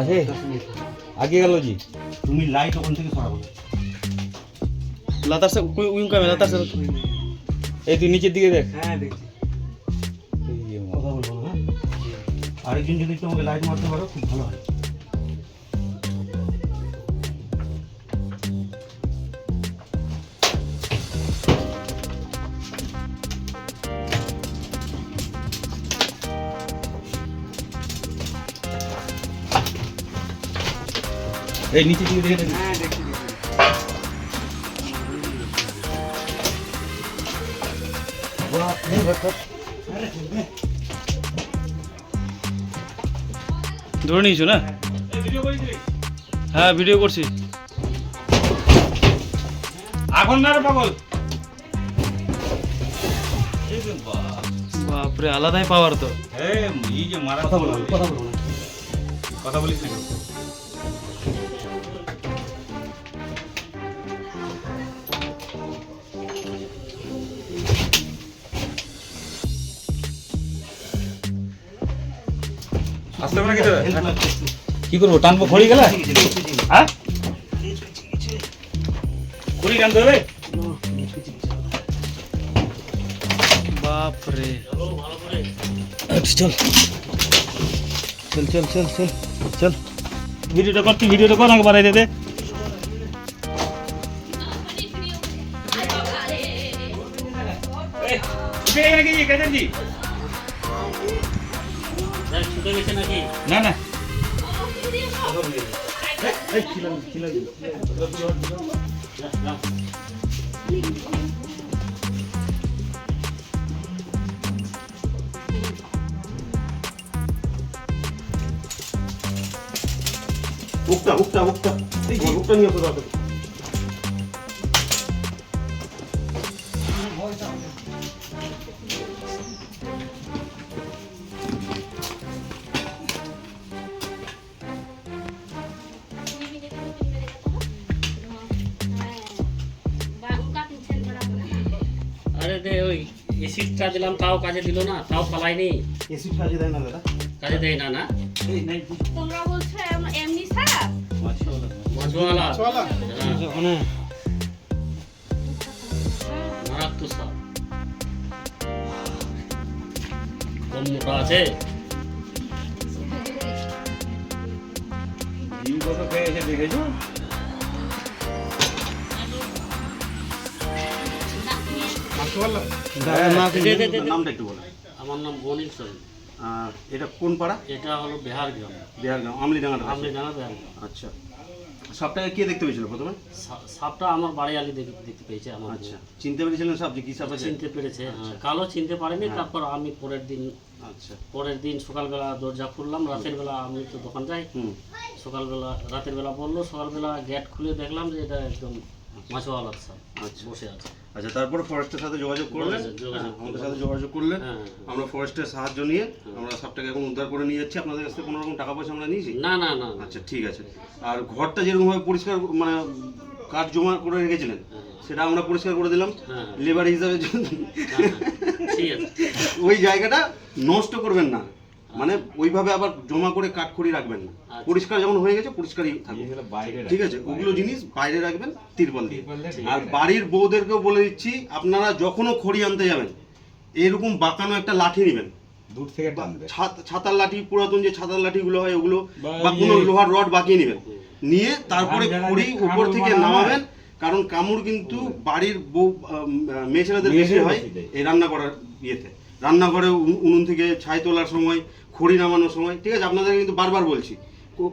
আছে? আগে গেল জি। তুমি লাইট ওখান থেকে সরাবো লাতার সে উইং কামে লাতার সে এই তুই নিচের দিকে দেখ। হ্যাঁ দেখছি। এই মা। কথা বলব না হ্যাঁ? আরেকজন যদি তোমাকে লাইট মারতে পারো খুব ভালো হয়। এই নিচের দিকে দেখে দেখে হ্যাঁ দেখছি ধরে নিয়েছো না? হ্যাঁ ভিডিও করছি। এখন না রে পাগল। বাপরে আলাদাই পাওয়ার তো। এই এই যে মারা কথা বলব কথা বলব কথা বলিস না আসতে পারে কি তোরা? হেল্প লাগছে একটু। কি করব টানবো খড়ি গেলে। হ্যাঁ কিছু, কিছু, কিছু। খড়ি টানতে হবে না, কিছু, কিছু, কিছু। বাপরে আচ্ছা, চল চল চল চল চল চল ভিডিওটা কর তুই ভিডিওটা কর আমাকে বাড়াই দে দে না না হুকটা, হুকটা, হুকটা। তোমার হুকটা নিয়ে আসো তাড়াতাড়ি। দে ওই এসিডটা দিলাম তাও কাজে দিল না তাও পালাইনি এসিড কাজে দেয় না দাদা? কাজে দেয় না না। তোমরা বলছো এমনি সাপ মাছওয়ালা। হ্যাঁ, ওখানে। মারাত্মক সাপ। কম মোটা আছে। ডিম কত খেয়েছে দেখেছ? দে। নামটা একটু বলো। আমার নাম এটা কোন পাড়া? এটা হলো বিহার গ্রাম। বিহার গ্রাম আচ্ছা। সাপটাকে কে দেখতে পেয়েছিল প্রথমে? সাপটা আমার বাড়ি আলি দেখতে দেখতে পেয়েছে আমার আচ্ছা। চিনতে পেরেছিলেন সাপ যে কি সাপ আছে? চিনতে পেরেছে হ্যাঁ, কালো চিনতে পারেনি তারপর আমি পরের দিন আচ্ছা। পরের দিন সকালবেলা দরজা খুললাম রাতের বেলা আমি তো দোকান যাই হুম। সকালবেলা রাতের বেলা বলল সকালবেলা গেট খুলে দেখলাম যে এটা একদম আচ্ছা। বসে আছে। আচ্ছা তারপরে ফরেস্টের সাথে যোগাযোগ করলেন? হ্যাঁ, আমাদের সাথে যোগাযোগ করলেন। হ্যাঁ, হ্যাঁ। আমরা ফরেস্টের সাহায্য নিয়ে আমরা সাপটাকে এখন উদ্ধার করে নিয়ে যাচ্ছি। আপনাদের কাছ থেকে কোনো রকম টাকা পয়সা আমরা নিয়েছি? না না না। আচ্ছা ঠিক আছে। আর ঘরটা যেরকমভাবে পরিষ্কার মানে কাঠ জমা করে রেখেছিলেন সেটা আমরা পরিষ্কার করে দিলাম। লেবার হিসাবে ঠিক ওই জায়গাটা নষ্ট করবেন না। মানে ওইভাবে আবার জমা করে কাঠখড়ি রাখবেন না। আচ্ছা। পরিষ্কার যেমন হয়ে গেছে পরিষ্কারই থাকবে ঠিক আছে ওগুলো জিনিস বাইরে রাখবেন তিরপল দিয়ে। আর বাড়ির বউদেরকেও বলে দিচ্ছি আপনারা যখনও খড়ি আনতে যাবেন এরকম বাঁকানো একটা লাঠি নেবেন। দূর থেকে টানবে। ছাতার লাঠি পুরাতন যে ছাতার লাঠিগুলো হয় ওগুলো বা বা কোনো লোহার রড বাঁকিয়ে নেবেন। নিয়ে তারপরে খড়ি উপর থেকে নামাবেন কারণ কামড় কিন্তু বাড়ির বউ মেয়ে ছেলেদের বেশি হয় এই রান্না করার ইয়েতে। রান্নাঘরে উন- উনুন থেকে ছাই তোলার সময়, খড়ি নামানোর সময়, ঠিক আছে আপনাদের কিন্তু বারবার বলছি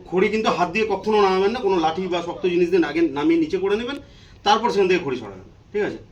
খড়ি কিন্তু হাত দিয়ে কখনো নামাবেন না, কোনো লাঠি বা শক্ত জিনিস দিয়ে নামিয়ে নিচে করে নেবেন, তারপর সেখান থেকে খড়ি সরাবেন, ঠিক আছে?